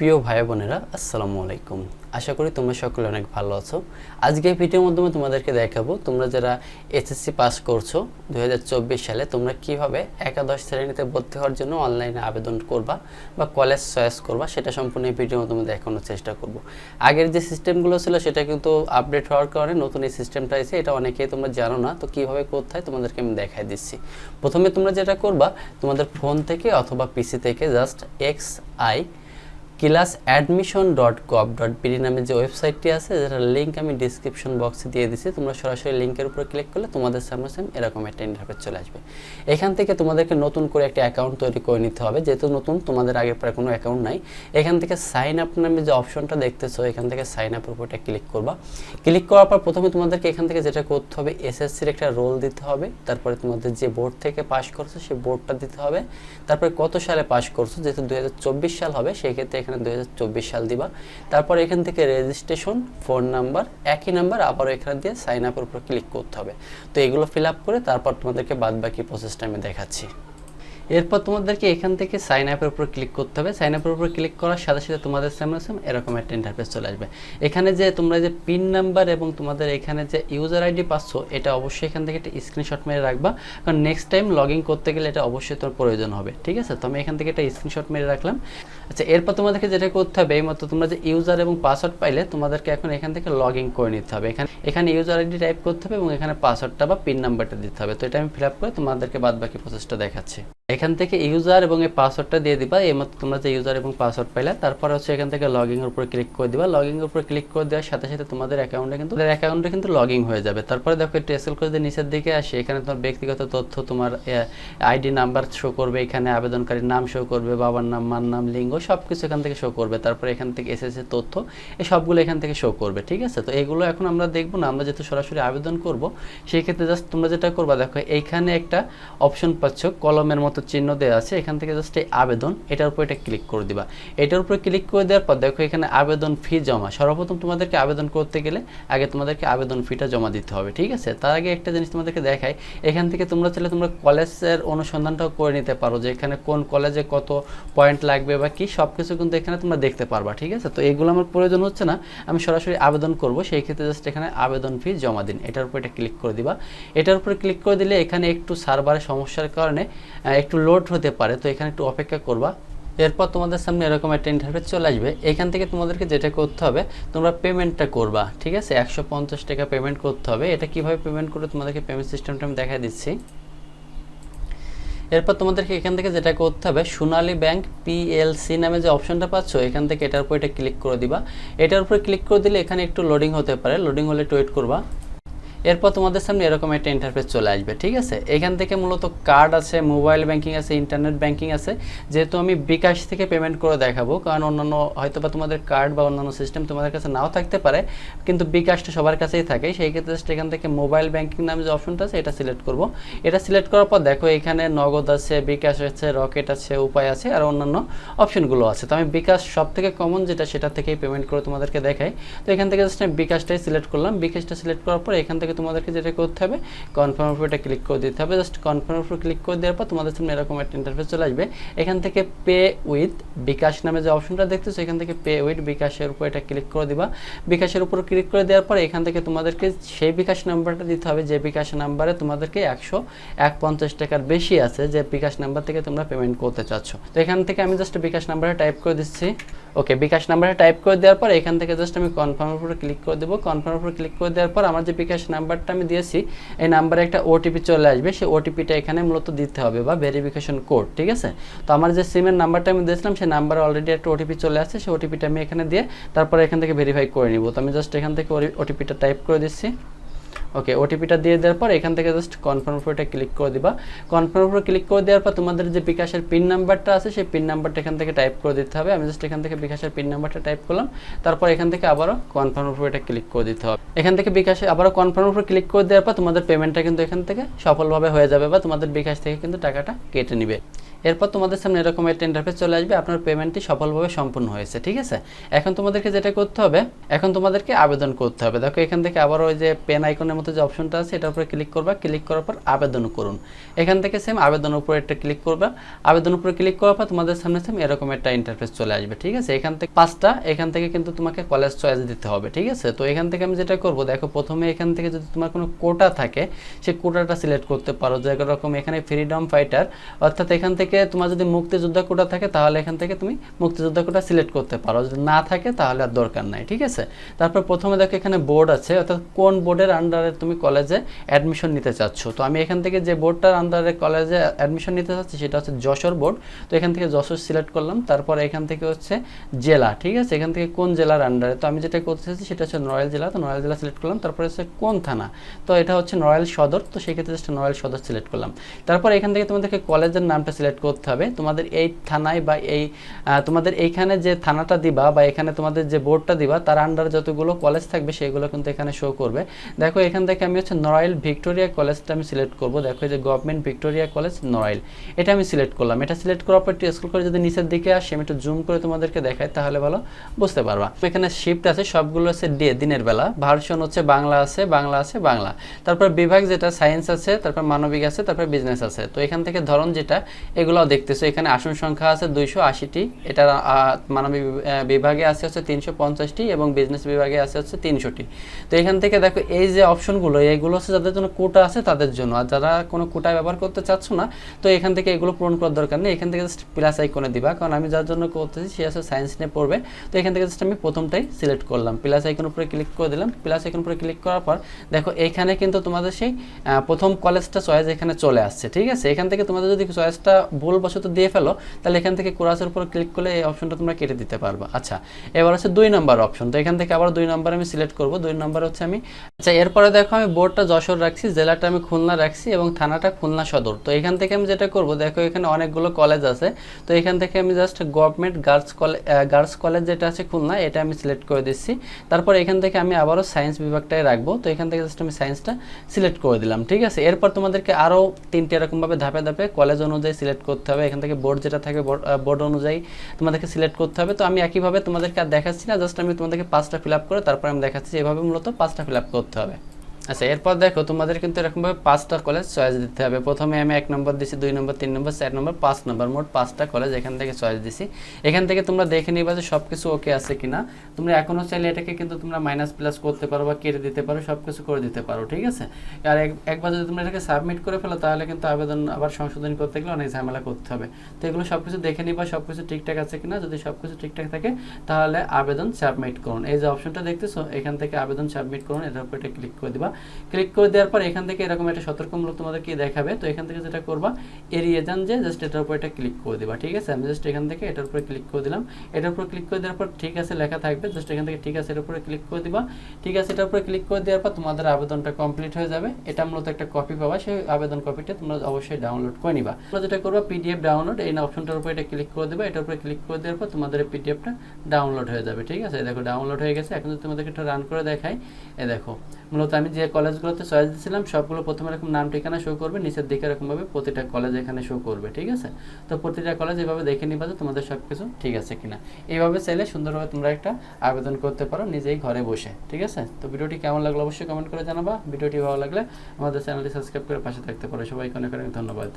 প্রিয় ভাই বোনেরা, আসসালামু আলাইকুম। আশা করি তোমরা সকলে অনেক ভালো আছো। আজকে এই ভিডিওর মাধ্যমে তোমাদেরকে দেখাবো, তোমরা যারা এসএসসি পাস করছ দু হাজার চব্বিশ সালে, তোমরা কীভাবে একাদশ শ্রেণীতে ভর্তি হওয়ার জন্য অনলাইনে আবেদন করবা বা কলেজ চয়েস করবা, সেটা সম্পূর্ণ এই ভিডিওর মাধ্যমে দেখানোর চেষ্টা করব। আগের যে সিস্টেমগুলো ছিল, সেটা কিন্তু আপডেট হওয়ার কারণে নতুন এই সিস্টেমটা এসে, এটা অনেকেই তোমরা জানো না, তো কীভাবে হয় তোমাদেরকে আমি দেখাই দিচ্ছি। প্রথমে তোমরা যেটা করবা, তোমাদের ফোন থেকে অথবা পিসি থেকে just X I class admission dot gov dot BD নামে যে ওয়েবসাইটটি আছে, যেটার লিঙ্ক আমি ডিসক্রিপশন বক্সে দিয়ে দিচ্ছি তোমরা সরাসরি লিঙ্কের উপর ক্লিক করলে তোমাদের সামনে সেম এরকম একটা ইন্টারফেস চলে আসবে। এখান থেকে তোমাদেরকে নতুন করে একটা অ্যাকাউন্ট তৈরি করে নিতে হবে, যেহেতু নতুন, তোমাদের আগের পরে কোনো অ্যাকাউন্ট নাই। এখান থেকে সাইন আপ নামে যে অপশনটা দেখতেছো, এখান থেকে সাইন আপের উপরটা ক্লিক করবা। ক্লিক করার পর প্রথমে তোমাদেরকে এখান থেকে যেটা করতে হবে এসএসসির একটা রোল দিতে হবে, তারপরে তোমাদের যে বোর্ড থেকে পাস করছ সেই বোর্ডটা দিতে হবে। তারপরে কত সালে পাস করছ, যেহেতু দু হাজার চব্বিশ সাল হবে, সেই ক্ষেত্রে এখানে দুই সাল দিবা। তারপর এখান থেকে রেজিস্ট্রেশন ফোন নাম্বার একই নাম্বার আবার এখানে দিয়ে সাইন আপের উপর ক্লিক করতে হবে। তো এগুলো ফিল আপ করে তারপর তোমাদেরকে বাদ বাকি প্রসেসটা আমি দেখাচ্ছি। এরপর তোমাদেরকে এখান থেকে সাইন আপের উপর ক্লিক করতে হবে। সাইন আপের উপর ক্লিক করার সাথে সাথে তোমাদের সামনে সামনে এরকম একটা ইন্টারফেস চলে আসবে। এখানে যে তোমরা যে পিন নাম্বার এবং তোমাদের এখানে যে ইউজার আইডি পাচ্ছ, এটা অবশ্যই এখান থেকে একটা স্ক্রিনশট মেরে রাখবা। কারণ নেক্সট টাইম লগ ইন করতে গেলে এটা অবশ্যই তোমার প্রয়োজন হবে, ঠিক আছে? তো আমি এখান থেকে একটা স্ক্রিনশট মেরে রাখলাম। আচ্ছা এরপর তোমাদেরকে যেটা করতে হবে, এই মতো তোমরা যে ইউজার এবং পাসওয়ার্ড পাইলে তোমাদেরকে এখন এখান থেকে লগ ইন করে নিতে হবে। এখানে এখানে ইউজার আইডি টাইপ করতে হবে এবং এখানে পাসওয়ার্ডটা বা পিন নাম্বারটা দিতে হবে। তো এটা আমি ফিল আপ করে তোমাদেরকে বাদ বাকি প্রসেসটা দেখাচ্ছি। এখান থেকে ইউজার এবং এই পাসওয়ার্ডটা দিয়ে দিবা। এই মতো তোমরা যে ইউজার এবং পাসওয়ার্ড পাইলে, তারপর হচ্ছে এখান থেকে লগ ইনের উপর ক্লিক করে দিবা। লগ ইনের উপর ক্লিক করে দেওয়ার সাথে সাথে তোমাদের অ্যাকাউন্টে কিন্তু অ্যাকাউন্টে কিন্তু লগ হয়ে যাবে। তারপরে দেখো একটু এসএল করে দিয়ে নিচের দিকে আসে, এখানে তোমার ব্যক্তিগত তথ্য, তোমার আইডি নাম্বার শো করবে এখানে, আবেদনকারীর নাম শো করবে, বাবার নাম, মার নাম, লিঙ্গ সব কিছু এখান থেকে শো করবে। তারপরে এখান থেকে এসএসসি তথ্য, এই সবগুলো এখান থেকে শো করবে, ঠিক আছে? তো এগুলো এখন আমরা দেখব না, আমরা যেহেতু সরাসরি আবেদন করব, সেই ক্ষেত্রে জাস্ট তোমরা যেটা করবা, দেখো এইখানে একটা অপশন পাচ্ছ, কলমের মতো চিহ্ন দেওয়া আছে, এখান থেকে জাস্ট এই আবেদন, এটার উপর এটা ক্লিক করে দিবা। এটার উপরে ক্লিক করে দেওয়ার পর দেখো এখানে আবেদন ফি জমা। সর্বপ্রথম তোমাদেরকে আবেদন করতে গেলে আগে তোমাদেরকে আবেদন ফিটা জমা দিতে হবে, ঠিক আছে? তার আগে একটা জিনিস তোমাদেরকে দেখাই, এখান থেকে তোমরা চাইলে তোমরা কলেজের অনুসন্ধানটাও করে নিতে পারো যে এখানে কোন কলেজে কত পয়েন্ট লাগবে বা কি সব কিছু কিন্তু এখানে তোমরা দেখতে পারবা, ঠিক আছে? তো এগুলো আমার প্রয়োজন হচ্ছে না, আমি সরাসরি আবেদন করব, সেই ক্ষেত্রে জাস্ট এখানে আবেদন ফি জমা দিন। এটার উপর এটা ক্লিক করে দিবা। এটার উপরে ক্লিক করে দিলে এখানে একটু সার্ভারের সমস্যার কারণে একটু লোড হতে পারে, তো এখানে একটু অপেক্ষা করবা। এরপর তোমাদের সামনে এরকম একটা ইন্টারফেস চলে আসবে। এখান থেকে তোমাদেরকে যেটা করতে হবে, তোমরা পেমেন্টটা করবা, ঠিক আছে? একশো পঞ্চাশ টাকা পেমেন্ট করতে হবে। এটা কীভাবে পেমেন্ট করে তোমাদেরকে পেমেন্ট সিস্টেমটা আমি দেখা দিচ্ছি। এরপর তোমাদেরকে এখান থেকে যেটা করতে হবে, সোনালী ব্যাংক পিএলসি নামে যে অপশনটা পাচ্ছ, এখান থেকে এটার উপর এটা ক্লিক করে দিবা। এটার উপরে ক্লিক করে দিলে এখানে একটু লোডিং হতে পারে। লোডিং হলে একটু ওয়েট করবা। এরপর তোমাদের সামনে এরকম একটা ইন্টারফেস চলে আসবে, ঠিক আছে? এখান থেকে মূলত কার্ড আছে মোবাইল ব্যাংকিং আছে ইন্টারনেট ব্যাংকিং আছে। যেহেতু আমি বিকাশ থেকে পেমেন্ট করে দেখাবো, কারণ অন্যান্য হয়তো বা তোমাদের কার্ড বা অন্যান্য সিস্টেম তোমাদের কাছে নাও থাকতে পারে, কিন্তু বিকাশটা সবার কাছেই থাকে। সেই ক্ষেত্রে এখান থেকে মোবাইল ব্যাংকিং নামে যে অপশনটা আছে, এটা সিলেক্ট করব। এটা সিলেক্ট করার পর দেখো এখানে নগদ আছে, বিকাশ আছে রকেট আছে, উপায় আছে, আর অন্যান্য অপশনগুলো আছে। তো আমি বিকাশ সব থেকে কমন যেটা সেটা থেকেই পেমেন্ট করে তোমাদেরকে দেখাই। তো এখান থেকে জাস্ট আমি বিকাশটাই সিলেক্ট করলাম। বিকাশটা সিলেক্ট করার পর এখান থেকে তোমাদেরকে যেটা করতে হবে কনফার্ম উপর এটা ক্লিক করে দিতে হবে। জাস্ট কনফার্ম উপর ক্লিক করে দেওয়ার পর তোমাদের সামনে এরকম একটা ইন্টারফেস চলে আসবে। এখান থেকে পে উইথ বিকাশ নামে যে অপশনটা দেখতেছো, এখান থেকে পে উইথ বিকাশের উপর এটা ক্লিক করে দিবা। বিকাশের উপর ক্লিক করে দেওয়ার পর এখান থেকে তোমাদেরকে সেই বিকাশ নাম্বারটা দিতে হবে, যে বিকাশ নাম্বারে তোমাদেরকে একশো এক পঞ্চাশ টাকার বেশি আছে, যে বিকাশ নাম্বার থেকে তোমরা পেমেন্ট করতে চাচ্ছ। তো এখান থেকে আমি জাস্ট বিকাশ নাম্বারে টাইপ করে দিচ্ছি। ওকে বিকাশ নাম্বারে টাইপ করে দেওয়ার পর এখান থেকে জাস্ট আমি কনফার্মের উপরে ক্লিক করে দেবো। কনফার্মের উপরে ক্লিক করে দেওয়ার পর আমার যে বিকাশ নাম্বারটা আমি দিয়েছি, এই নাম্বারে একটা ওটিপি চলে আসবে। সেই ওটিপিটা এখানে মূলত দিতে হবে বা ভেরিফিকেশন কোড ঠিক আছে? তো আমার যে সিমের নাম্বারটা আমি দিয়েছিলাম, সেই নাম্বারে অলরেডি একটা ওটিপি চলে আসছে। সেই ওটিপিটা আমি এখানে দিয়ে তারপরে এখান থেকে ভেরিফাই করে নিব। তো আমি জাস্ট এখান থেকে ওটিপিটা টাইপ করে দিচ্ছি। ওকে ওটিপিটা দিয়ে দেওয়ার পর এখান থেকে জাস্ট কনফার্ম এটা ক্লিক করে দিবা। কনফার্ম উপর ক্লিক করে দেওয়ার পর তোমাদের যে বিকাশের পিন নাম্বারটা আছে, সেই পিন নাম্বারটা এখান থেকে টাইপ করে দিতে হবে। আমি জাস্ট এখান থেকে বিকাশের পিন নাম্বারটা টাইপ করলাম। তারপর এখান থেকে আবারও কনফার্ম উপর এটা ক্লিক করে দিতে হবে। এখান থেকে বিকাশে আবারও কনফার্ম উপর ক্লিক করে দেওয়ার পর তোমাদের পেমেন্টটা কিন্তু এখান থেকে সফলভাবে হয়ে যাবে বা তোমাদের বিকাশ থেকে কিন্তু টাকাটা কেটে নিবে। এরপর তোমাদের সামনে এরকম একটা ইন্টারফেস চলে আসবে, আপনার পেমেন্টটি সফলভাবে সম্পূর্ণ হয়েছে, ঠিক আছে? এখন তোমাদেরকে যেটা করতে হবে, এখন তোমাদেরকে আবেদন করতে হবে। দেখো, এখান থেকে আবার ওই যে পেন আইকনের মতো যে অপশনটা আছে, এটার উপরে ক্লিক করবা ক্লিক করার পর আবেদন করুন। এখান থেকে সেম আবেদনের উপরে একটা ক্লিক করবা। আবেদনের উপরে ক্লিক করার পর তোমাদের সামনে সেম এরকম একটা ইন্টারফেস চলে আসবে, ঠিক আছে? এখান থেকে পাঁচটা, এখান থেকে কিন্তু তোমাকে কলেজ চয়েস দিতে হবে, ঠিক আছে? তো এখান থেকে আমি যেটা করব, দেখো, প্রথমে এখান থেকে যদি তোমার কোনো কোটা থাকে সেই কোটাটা সিলেক্ট করতে পারো। যে যেরকম এখানে ফ্রিডম ফাইটার অর্থাৎ এখান থেকে তোমার যদি মুক্তিযোদ্ধা কোটা থাকে, তাহলে এখান থেকে তুমি মুক্তিযোদ্ধা কোটা সিলেক্ট করতে পারো। যদি না থাকে, তাহলে আর দরকার নাই, ঠিক আছে? তারপর প্রথমে দেখো এখানে বোর্ড আছে, অর্থাৎ কোন বোর্ডের আন্ডারে তুমি কলেজে অ্যাডমিশন নিতে চাচ্ছ? তো আমি এখান থেকে যে বোর্ডটার আন্ডারে কলেজে অ্যাডমিশন নিতে চাচ্ছি, সেটা হচ্ছে যশোর বোর্ড। তো এখান থেকে যশোর সিলেক্ট করলাম, তারপর এখান থেকে হচ্ছে জেলা, ঠিক আছে? এখান থেকে কোন জেলার আন্ডারে তো আমি যেটা করতে চাচ্ছি, সেটা হচ্ছে নড়াইল জেলা। তো নড়াইল জেলা সিলেক্ট করলাম, তারপরে হচ্ছে কোন থানা? তো এটা হচ্ছে নড়াইল সদর, তো সেক্ষেত্রে জাস্ট নড়াইল সদর সিলেক্ট করলাম। তারপর এখান থেকে তোমাদেরকে কলেজের নামটা সিলেক্ট করতে হবে। তোমাদের এই থানায় বা এই তোমাদের এইখানে যে থানাটা দিবা বা এখানে তোমাদের যে বোর্ডটা দিবা, তার আন্ডারে যতগুলো কলেজ থাকবে সেগুলো কিন্তু এখানে শো করবে। দেখো, এখান থেকে আমি হচ্ছে নড়াইল ভিক্টোরিয়া কলেজটা আমি সিলেক্ট করব। দেখো যে গভর্নমেন্ট ভিক্টোরিয়া কলেজ নড়াইল এটা আমি সিলেক্ট করলাম। এটা সিলেক্ট করার পর একটু স্ক্রল করে যদি নিচের দিকে আসে, আমি একটু জুম করে তোমাদেরকে দেখাই, তাহলে ভালো বুঝতে পারবা। এখানে শিফট আছে, সবগুলো হচ্ছে ডে দিনের বেলা। ভার্সন হচ্ছে বাংলা আছে বাংলা আছে, বাংলা। তারপর বিভাগ যেটা সায়েন্স আছে, তারপর মানবিক আছে, তারপর বিজনেস আছে। তো এখান থেকে ধরন যেটা এগুলো দেখতেছো। এখানে আসন সংখ্যা আছে দুইশো আশিটি। এটা মানবিক বিভাগে আছে হচ্ছে তিনশো পঞ্চাশটি এবং বিজনেস বিভাগে আছে হচ্ছে তিনশোটি। তো এখান থেকে দেখো, এই যে অপশনগুলো এইগুলো হচ্ছে যাদের জন্য কোটা আছে তাদের জন্য। আর যারা কোনো কোটা ব্যবহার করতে চাচ্ছ না, তো এখান থেকে এগুলো পূরণ করার দরকার নেই। এখান থেকে জাস্ট প্লাস আইকনে দিবা। কারণ আমি যার জন্য করতেছি, সে আছে সায়েন্স নিয়ে পড়বে। তো এখান থেকে জাস্ট আমি প্রথমটাই সিলেক্ট করলাম। প্লাস আইকন উপরে ক্লিক করে দিলাম। প্লাস আইকন উপরে ক্লিক করার পর, দেখো এখানে কিন্তু তোমাদের সেই প্রথম কলেজটা চয়েস এখানে চলে আসছে। ঠিক আছে? এখান থেকে তোমাদের যদি চয়েসটা ভুলবশত দিয়ে ফেলো, তাহলে এখান থেকে কোরাসের উপর ক্লিক করলে এই অপশনটা তোমরা কেটে দিতে পারবে। আচ্ছা এবার হচ্ছে দুই নম্বর অপশন তো এখান থেকে আবার দুই নম্বর আমি সিলেক্ট করব। দুই নম্বর হচ্ছে আমি আচ্ছা এরপরে দেখো আমি বোর্ডটা যশোর রাখছি, জেলাটা আমি খুলনা রাখছি এবং থানাটা খুলনা সদর। তো এখান থেকে আমি যেটা করব, দেখো এখানে অনেকগুলো কলেজ আছে। তো এখান থেকে আমি just government girls college girls college যেটা আছে খুলনা, এটা আমি সিলেক্ট করে দিচ্ছি। তারপর এখান থেকে আমি আবারও সায়েন্স বিভাগটাই রাখব। তো এখান থেকে জাস্ট আমি সায়েন্সটা সিলেক্ট করে দিলাম, ঠিক আছে? এরপর তোমাদেরকে আরও তিনটে এরকমভাবে ধাপে ধাপে কলেজ অনুযায়ী সিলেক্ট করতে হবে, এখান থেকে বোর্ড যেটা থাকে বোর্ড অনুযায়ী তোমাদেরকে সিলেক্ট করতে হবে। তো আমি একইভাবে তোমাদেরকে আর দেখাচ্ছি না জাস্ট আমি তোমাদেরকে পাঁচটা ফিল করে তারপর আমি দেখাচ্ছি এভাবে মূলত পাঁচটা ফিল করতে হবে। আচ্ছা এরপর দেখো তোমাদের কিন্তু এরকমভাবে পাঁচটা কলেজ চয়েস দিতে হবে। প্রথমে আমি এক নম্বর দিছি, দুই নম্বর, তিন নম্বর, চার নম্বর, পাঁচ নম্বর, মোট পাঁচটা কলেজ এখান থেকে চয়েস দিছি। এখান থেকে তোমরা দেখে নিবা যে সব কিছু ওকে আছে কিনা। তোমরা এখনও চাইলে এটাকে কিন্তু তোমরা মাইনাস প্লাস করতে পারো বা কেটে দিতে পারো সব কিছু করে দিতে পারো, ঠিক আছে? আর এক- একবার যদি তোমরা এটাকে সাবমিট করে ফেলো, তাহলে কিন্তু আবেদন আবার সংশোধন করতে গেলে অনেক ঝামেলা করতে হবে। তো এগুলো সব কিছু দেখে নিবা সব কিছু ঠিকঠাক আছে কিনা। যদি সব কিছু ঠিকঠাক থাকে, তাহলে আবেদন সাবমিট করুন। এই যে অপশনটা দেখতেছো, এখান থেকে আবেদন সাবমিট করুন, এটার উপর এটা ক্লিক করে দিবা। ক্লিক করে দেওয়ার পর এখান থেকে এরকম একটা সতর্কমূলক তোমাদেরকে দেখাবে। তো এখান থেকে যেটা করবা, এড়িয়ে যান যে জাস্ট এটার উপর এটা ক্লিক করে দিবা, ঠিক আছে? আমি জাস্ট এখান থেকে এটার উপরে ক্লিক করে দিলাম। এটার উপর ক্লিক করে দেওয়ার পর ঠিক আছে লেখা থাকবে জাস্ট এখান থেকে ঠিক আছে এটার উপরে ক্লিক করে দিবা। ঠিক আছে, এটার উপরে ক্লিক করে দেওয়ার পর তোমাদের আবেদনটা কমপ্লিট হয়ে যাবে। এটা মূলত একটা কপি পাবা, সেই আবেদন কপিটা তোমরা অবশ্যই ডাউনলোড করে নিবা। তোমরা যেটা করবা পিডিএফ ডাউনলোড এই অপশনটার উপরে এটা ক্লিক করে দেবে। এটার উপরে ক্লিক করে দেওয়ার পর তোমাদের পিডিএফটা ডাউনলোড হয়ে যাবে, ঠিক আছে? দেখো ডাউনলোড হয়ে গেছে। এখন যদি তোমাদেরকে এটা রান করে দেখাই এ দেখো মূলত আমি যে কলেজগুলোতে চয়েস দিয়েছিলাম সবগুলো প্রথমে এরকম নাম ঠিকানা শো করবে, নিচের দিকে এরকমভাবে প্রতিটা কলেজ এখানে শো করবে, ঠিক আছে? তো প্রতিটা কলেজ এভাবে দেখে নিবা যে তোমাদের সব কিছু ঠিক আছে কিনা। এইভাবে চাইলে সুন্দরভাবে তোমরা একটা আবেদন করতে পারো নিজেই ঘরে বসে, ঠিক আছে? তো ভিডিওটি কেমন লাগল অবশ্যই কমেন্ট করে জানাবা। ভিডিওটি ভালো লাগলে আমাদের চ্যানেলটি সাবস্ক্রাইব করে পাশে থাকতে পারো। সবাইকে অনেক অনেক ধন্যবাদ।